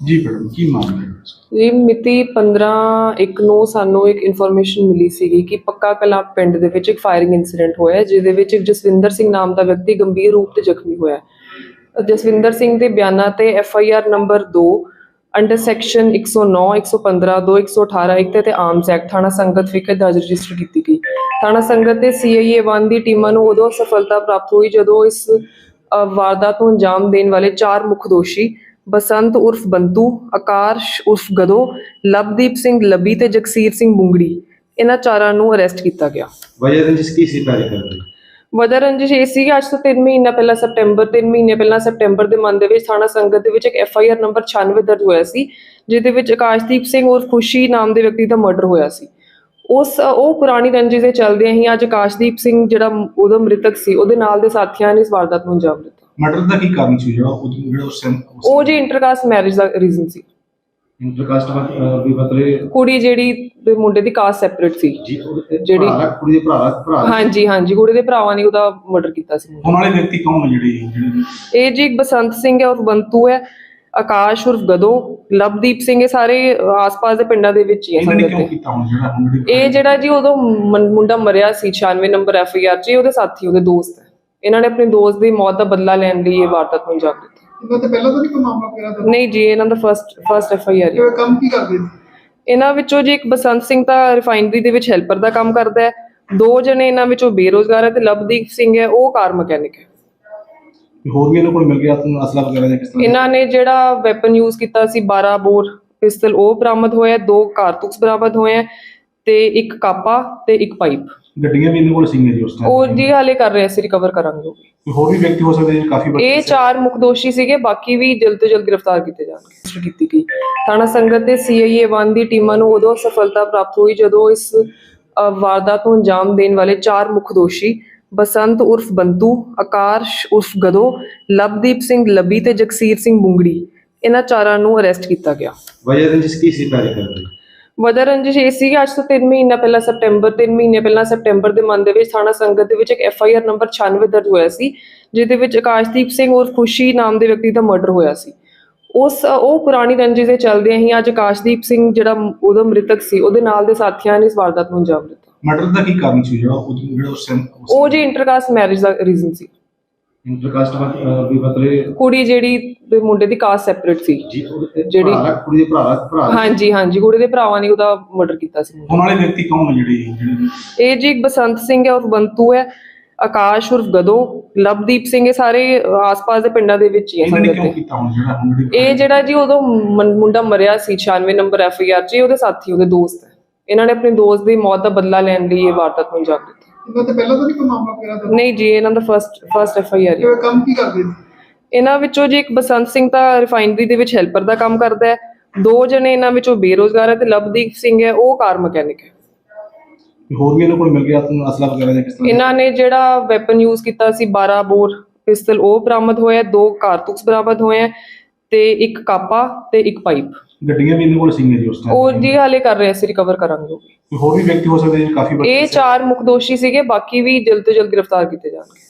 ਜੀ ਮੈਡਮ ਕੀ ਮਾਮਲਾ ਹੈ ਜੀ ਮਿਤੀ 15 ਇੱਕ ਨੂੰ ਸਾਨੂੰ ਇੱਕ ਇਨਫੋਰਮੇਸ਼ਨ ਮਿਲੀ ਸੀਗੀ ਕਿ ਪੱਕਾ ਕਲਾਂ ਪਿੰਡ ਦੇ ਵਿੱਚ ਇੱਕ ਫਾਇਰਿੰਗ ਇਨਸੀਡੈਂਟ ਹੋਇਆ ਹੈ, ਜਿਹਦੇ ਵਿੱਚ ਇੱਕ ਜਸਵਿੰਦਰ ਸਿੰਘ ਨਾਮ ਦਾ ਵਿਅਕਤੀ ਗੰਭੀਰ ਰੂਪ ਤੇ ਜ਼ਖਮੀ ਹੋਇਆ ਹੈ। ਜਸਵਿੰਦਰ ਸਿੰਘ ਦੇ ਬਿਆਨਾਂ ਤੇ F I R number 2 under section 109 115 2 118 ਇੱਕ ਤੇ ਤੇ ਆਰਮਸ ਐਕਟ ਥਾਣਾ ਸੰਗਤ ਵਿਖੇ ਦਰਜ ਰਜਿਸਟਰ ਕੀਤੀ ਗਈ ਥਾਣਾ ਸੰਗਤ ਤੇ ਸੀਆਈਏ 1 ਦੀ ਟੀਮਾਂ ਨੂੰ ਉਦੋਂ ਸਫਲਤਾ ਪ੍ਰਾਪਤ ਹੋਈ ਜਦੋਂ ਇਸ ਅ, ਵਾਰਦਾਤ ਨੂੰ ਅੰਜਾਮ ਦੇਣ ਵਾਲੇ ਚਾਰ ਮੁੱਖ ਦੋਸ਼ੀ ਬਸੰਤ ਉਰਫ ਬੰਤੂ ਆਕਾਸ਼ ਉਰਫ ਗਦੋ ਲਵਦੀਪ ਸਿੰਘ ਲੱਬੀ ਤੇ ਜਗਸੀਰ ਸਿੰਘ ਬੁੰਗੜੀ। ਇਹਨਾਂ ਚਾਰਾਂ ਨੂੰ ਅਰੈਸਟ ਕੀਤਾ ਗਿਆ। ਵਜ੍ਹਾ ਰੰਜਿਸ਼ ਕੀ ਸੀ ਕਾਰੇ ਕਰਦੇ ਵਜ੍ਹਾ ਰੰਜਿਸ਼ ਇਹ ਸੀ ਕਿ ਅੱਜ ਤੋਂ 3 ਮਹੀਨਾ ਪਹਿਲਾਂ ਸਪਟੈਂਬਰ 3 ਮਹੀਨੇ ਪਹਿਲਾਂ ਸਪਟੈਂਬਰ ਦੇ ਮੰਥ ਦੇ ਵਿੱਚ ਥਾਣਾ ਸੰਗਤ ਦੇ ਵਿੱਚ ਇੱਕ ਐਫ ਆਈ ਆਰ ਨੰਬਰ 96 ਦਰਜ ਹੋਇਆ ਸੀ ਜਿਹਦੇ ਵਿੱਚ ਆਕਾਸ਼ਦੀਪ ਸਿੰਘ ਉਰਫ ਖੁਸ਼ੀ ਨਾਮ ਦੇ ਵਿਅਕਤੀ ਦਾ ਮਰਡਰ ਹੋਇਆ ਸੀ। ਉਸ ਉਹ ਪੁਰਾਣੀ ਰੰਜਿਸ਼ ਦੇ ਚੱਲਦਿਆਂ ਹੀ ਅੱਜ ਆਕਾਸ਼ਦੀਪ ਸਿੰਘ ਜਿਹੜਾ ਉਹਦਾ ਮ੍ਰਿਤਕ ਸੀ ਉਹਦੇ ਨਾਲ ਦੇ ਸਾਥੀਆਂ ਨੇ ਇਸ ਵਾਰਦਾਤ ਨੂੰ ਅੰਜਾਮ ਦਿੱਤਾ। ਮਰਡਰ ਦਾ ਕੀ ਕਾਰਨ ਸੀ ਜਿਹੜਾ ਉਹ ਜਿਹੜਾ ਉਸ ਟਾਈਮ ਉਹ ਜੀ ਇੰਟਰਕਾਸਟ ਮੈਰਿਜ ਦਾ ਰੀਜ਼ਨ ਸੀ। ਇੰਟਰਕਾਸਟ ਵੀ ਬਤਲੇ ਕੁੜੀ ਜਿਹੜੀ ਦੇ ਮੁੰਡੇ ਦੀ ਕਾਸਟ ਸੈਪਰੇਟ ਸੀ। ਜੀ ਜਿਹੜੀ- ਕੁੜੀ ਦੇ ਭਰਾ ਭਰਾ ਹਾਂਜੀ ਹਾਂਜੀ ਕੁੜੀ ਦੇ ਭਰਾਵਾਂ ਨੇ ਉਹਦਾ ਮਰਡਰ ਕੀਤਾ ਸੀ। ਹੁਣ ਵਾਲੇ ਵਿਅਕਤੀ ਕੌਣ ਨੇ ਜਿਹੜੇ ਜਿਹੜੇ ਇਹ ਜੀ ਇੱਕ ਬਸੰਤ ਸਿੰਘ ਹੈ ਔਰ ਬੰਤੂ ਹੈ ਆਕਾਸ਼ ਉਰਫ ਗਦੋ ਲਵਦੀਪ ਸਿੰਘ ਇਹ ਸਾਰੇ ਆਸ-ਪਾਸ ਦੇ ਪਿੰਡਾਂ ਦੇ ਵਿੱਚ ਹੀ ਹੈ ਇਹਨਾਂ ਨੇ ਸੰਗਤ ਕਿਉਂ ਦੇ। ਕੀਤਾ ਹੁਣ ਜਿਹੜਾ ਹੁਣ ਜਿਹੜੀ ਇਹ ਜਿਹੜਾ ਜੀ ਉਦੋਂ ਮੰ- ਮੁੰਡਾ ਮਰਿਆ ਸੀ 96 ਨੰਬਰ ਐਫ ਆਈ ਆਰ 'ਚ ਇਹ ਉਹਦੇ ਸਾਥੀ ਉਹਦੇ ਦੋਸਤ ਹੈ। ਇਹਨਾਂ ਨੇ ਆਪਣੇ ਦੋਸਤ ਦੀ ਮੌਤ ਦਾ ਬਦਲਾ ਲੈਣ ਲਈ ਇਹ ਵਾਰਦਾਤ ਨੂੰ ਅੰਜਾਮ ਦਿੱਤਾ। ਇਹਨਾਂ ਤੇ ਪਹਿਲਾਂ ਤਾਂ ਨਹੀਂ ਕੋਈ ਮਾਮਲਾ ਪਿਆ ਤਾਂ ਨਹੀਂ ਜੀ ਇਹਨਾਂ ਦਾ first first F I R ਇਹ ਕੰਮ ਕੀ ਕਰਦੇ ਸੀ? ਇਹਨਾਂ ਵਿੱਚੋਂ ਜੀ ਇੱਕ ਬਸੰਤ ਸਿੰਘ ਤਾਂ ਰਿਫਾਈਨਰੀ ਦੇ ਵਿੱਚ ਹੈਲਪਰ ਦਾ ਕੰਮ ਕਰਦਾ ਹੈ। ਦੋ ਜਣੇ ਇਹਨਾਂ ਵਿੱਚੋਂ ਬੇਰੋਜ਼ਗਾਰ ਹੈ ਤੇ ਲਵਦੀਪ ਸਿੰਘ ਹੈ ਉਹ ਕਾਰ ਮਕੈਨਿਕ ਹੈ। ਹੋਰ ਵੀ ਇਹਨਾਂ ਕੋਲ ਮਿਲ ਗਿਆ ਤੁਹਾਨੂੰ ਅਸਲਾ ਵਗੈਰਾ ਜਾਂ ਕਿਸ ਤਰ੍ਹਾਂ? ਇਹਨਾਂ ਨੇ ਜਿਹੜਾ ਵੈਪਨ ਯੂਜ਼ ਕੀਤਾ ਸੀ 12 ਬੋਰ ਪਿਸਤਲ ਉਹ ਬਰਾਮਦ ਹੋਇਆ ਦੋ ਕਾਰਤੂਸ ਬਰਾਮਦ ਹੋਏ ਹੈ ਤੇ ਇੱਕ ਕਾਪਾ ਤੇ ਇੱਕ ਪਾਈਪ। ਗੱਡੀਆਂ ਵੀ ਇਹਨਾਂ ਕੋਲ ਸੀਗੀਆਂ ਜੀ ਉਸ ਟਾਈਮ ਉਹ ਜੀ ਹਾਲੇ ਕਰ ਰਹੇ ਅਸੀਂ ਰਿਕਵਰ ਕਰਾਂਗੇ ਉਹ ਵੀ। ਕੋਈ ਹੋਰ ਵੀ ਵਿਅਕਤੀ ਹੋ ਸਕਦੇ ਨੇ ਕਾਫੀ ਬੱਚੇ ਇਹ ਚਾਰ ਮੁੱਖ ਦੋਸ਼ੀ ਸੀਗੇ ਬਾਕੀ ਵੀ ਜਲਦ ਤੋਂ ਜਲਦ ਗ੍ਰਿਫਤਾਰ ਕੀਤੇ ਜਾਣਗੇ। ਰਜਿਸਟਰ ਕੀਤੀ ਗਈ। ਥਾਣਾ ਸੰਗਤ ਤੇ ਸੀਆਈਏ 1 ਦੀ ਟੀਮਾਂ ਨੂੰ ਉਦੋਂ ਸਫਲਤਾ ਪ੍ਰਾਪਤ ਹੋਈ ਜਦੋਂ ਇਸ ਅ, ਵਾਰਦਾਤ ਨੂੰ ਅੰਜਾਮ ਦੇਣ ਵਾਲੇ ਚਾਰ ਮੁੱਖ ਦੋਸ਼ੀ ਬਸੰਤ ਉਰਫ ਬੰਤੂ ਆਕਾਸ਼ ਉਰਫ ਗਦੋ ਲਵਦੀਪ ਸਿੰਘ ਲੱਬੀ ਤੇ ਜਗਸੀਰ ਸਿੰਘ ਬੁੰਗੜੀ ਇਹਨਾਂ ਚਾਰਾਂ ਨੂੰ ਅਰੈਸਟ ਕੀਤਾ ਗਿਆ। ਵਜ੍ਹਾ ਰੰਜਿਸ਼ ਕੀ ਸੀ ਕਾਰੇ ਕਰਦੇ ਵਜ੍ਹਾ ਰੰਜਿਸ਼ ਇਹ ਸੀ ਕਿ ਅੱਜ ਤੋਂ 3 ਮਹੀਨਾ ਪਹਿਲਾਂ ਸਪਟੈਂਬਰ 3 ਮਹੀਨੇ ਪਹਿਲਾਂ ਸਪਟੈਂਬਰ ਦੇ ਮੰਥ ਦੇ ਵਿੱਚ ਥਾਣਾ ਸੰਗਤ ਦੇ ਵਿੱਚ ਇੱਕ ਐਫ ਆਈ ਆਰ ਨੰਬਰ 96 ਦਰਜ ਹੋਇਆ ਸੀ ਜਿਹਦੇ ਵਿੱਚ ਆਕਾਸ਼ਦੀਪ ਸਿੰਘ ਉਰਫ ਖੁਸ਼ੀ ਨਾਮ ਦੇ ਵਿਅਕਤੀ ਦਾ ਮਰਡਰ ਹੋਇਆ ਸੀ। ਉਸ ਉਹ ਪੁਰਾਣੀ ਰੰਜਿਸ਼ ਦੇ ਚੱਲਦਿਆਂ ਹੀ ਅੱਜ ਆਕਾਸ਼ਦੀਪ ਸਿੰਘ ਜਿਹੜਾ ਉਹਦਾ ਮ੍ਰਿਤਕ ਸੀ ਉਹਦੇ ਨਾਲ ਦੇ ਸਾਥੀਆਂ ਨੇ ਇਸ ਵਾਰਦਾਤ ਨੂੰ ਅੰਜਾਮ ਦਿੱਤਾ। ਮਰਡਰ ਦਾ ਕੀ ਕਾਰਨ ਸੀ ਜਿਹੜਾ ਉਹ ਜਿਹੜਾ ਉਸ ਉਹ ਜੀ ਇੰਟਰਕਾਸਟ ਮੈਰਿਜ ਦਾ ਰੀਜ਼ਨ ਸੀ। ਇੰਟਰਕਾਸਟ ਵੀ ਬਤਲੇ ਕੁੜੀ ਜਿਹੜੀ ਦੇ ਮੁੰਡੇ ਦੀ ਕਾਸਟ ਸੈਪਰੇਟ ਸੀ। ਜੀ ਜਿਹੜੀ- ਕੁੜੀ ਦੇ ਭਰਾ ਭਰਾ ਹਾਂਜੀ ਹਾਂਜੀ ਕੁੜੀ ਦੇ ਭਰਾਵਾਂ ਨੇ ਉਹਦਾ ਮਰਡਰ ਕੀਤਾ ਸੀ। ਹੁਣ ਵਾਲੇ ਵਿਅਕਤੀ ਕੌਣ ਨੇ ਜਿਹੜੇ ਇਹ ਜੀ ਇੱਕ ਬਸੰਤ ਸਿੰਘ ਹੈ ਔਰ ਬੰਤੂ ਹੈ। ਆਕਾਸ਼ ਉਰਫ ਗਦੋ ਲਵਦੀਪ ਸਿੰਘ ਇਹ ਸਾਰੇ ਆਸ-ਪਾਸ ਦੇ ਪਿੰਡਾਂ ਦੇ ਵਿੱਚ ਹੀ ਹੈ ਇਹਨਾਂ ਨੇ ਸੰਗਤ ਕਿਉਂ ਦੇ। ਕੀਤਾ ਹੁਣ ਜਿਹੜਾ ਹੁਣ ਜਿਹੜੀ ਇਹ ਜਿਹੜਾ ਜੀ ਉਦੋਂ ਮੁੰਡਾ ਮਰਿਆ ਸੀ 96 ਨੰਬਰ ਐਫ ਆਈ ਆਰ ਇਹ ਉਹਦੇ ਸਾਥੀ ਉਹਦੇ ਦੋਸਤ ਇਹਨਾਂ ਨੇ ਆਪਣੇ ਦੋਸਤ ਦੀ ਮੌਤ ਦਾ ਬਦਲਾ ਲੈਣ ਲਈ ਇਹ ਵਾਰਦਾਤ ਨੂੰ ਅੰਜਾਮ ਦਿੱਤਾ। ਇਹਨਾਂ ਤੇ ਪਹਿਲਾਂ ਤਾਂ ਨਹੀਂ ਕੋਈ ਮਾਮਲਾ ਪਿਆ ਤਾਂ ਨਹੀਂ ਜੀ ਇਹਨਾਂ ਦਾ first first F I R ਇਹ ਕੰਮ ਕੀ ਕਰਦੇ ਸੀ ਇਹਨਾਂ ਵਿੱਚੋਂ ਜੀ ਇੱਕ ਬਸੰਤ ਸਿੰਘ ਤਾਂ ਰਿਫਾਈਨਰੀ ਦੇ ਵਿੱਚ ਹੈਲਪਰ ਦਾ ਕੰਮ ਕਰਦਾ ਹੈ। ਦੋ ਜਣੇ ਇਹਨਾਂ ਵਿੱਚੋਂ ਬੇਰੋਜ਼ਗਾਰ ਹੈ ਤੇ ਲਵਦੀਪ ਸਿੰਘ ਹੈ ਉਹ ਕਾਰ ਮਕੈਨਿਕ ਹੈ। ਕੋਈ ਹੋਰ ਵੀ ਇਹਨਾਂ ਕੋਲ ਮਿਲ ਗਿਆ ਤੁਹਾਨੂੰ ਅਸਲਾ ਵਗੈਰਾ ਜਾਂ ਕਿਸ ਤਰ੍ਹਾਂ? ਇਹਨਾਂ ਨੇ ਜਿਹੜਾ ਵੈਪਨ ਯੂਜ਼ ਕੀਤਾ ਸੀ 12 ਬੋਰ ਪਿਸਤਲ ਉਹ ਬਰਾਮਦ ਹੋਇਆ ਦੋ ਕਾਰਤੂਸ ਬਰਾਮਦ ਹੋਏ ਹੈ। ਤੇ ਇੱਕ ਕਾਪਾ ਤੇ ਇੱਕ ਪਾਈਪ। ਗੱਡੀਆਂ ਵੀ ਇਹਨਾਂ ਕੋਲ ਸੀਗੀਆਂ ਜੀ ਉਸ ਟਾਈਮ ਉਹ ਜੀ ਹਾਲੇ ਕਰ ਰਹੇ ਅਸੀਂ ਰਿਕਵਰ ਕਰਾਂਗੇ ਉਹ ਵੀ। ਕੋਈ ਹੋਰ ਵੀ ਵਿਅਕਤੀ ਹੋ ਸਕਦੇ ਨੇ ਕਾਫੀ ਬੱਚੇ ਇਹ ਚਾਰ ਮੁੱਖ ਦੋਸ਼ੀ ਸੀਗੇ ਬਾਕੀ ਵੀ ਜਲਦ ਤੋਂ ਜਲਦ ਗ੍ਰਿਫਤਾਰ ਕੀਤੇ ਜਾਣਗੇ।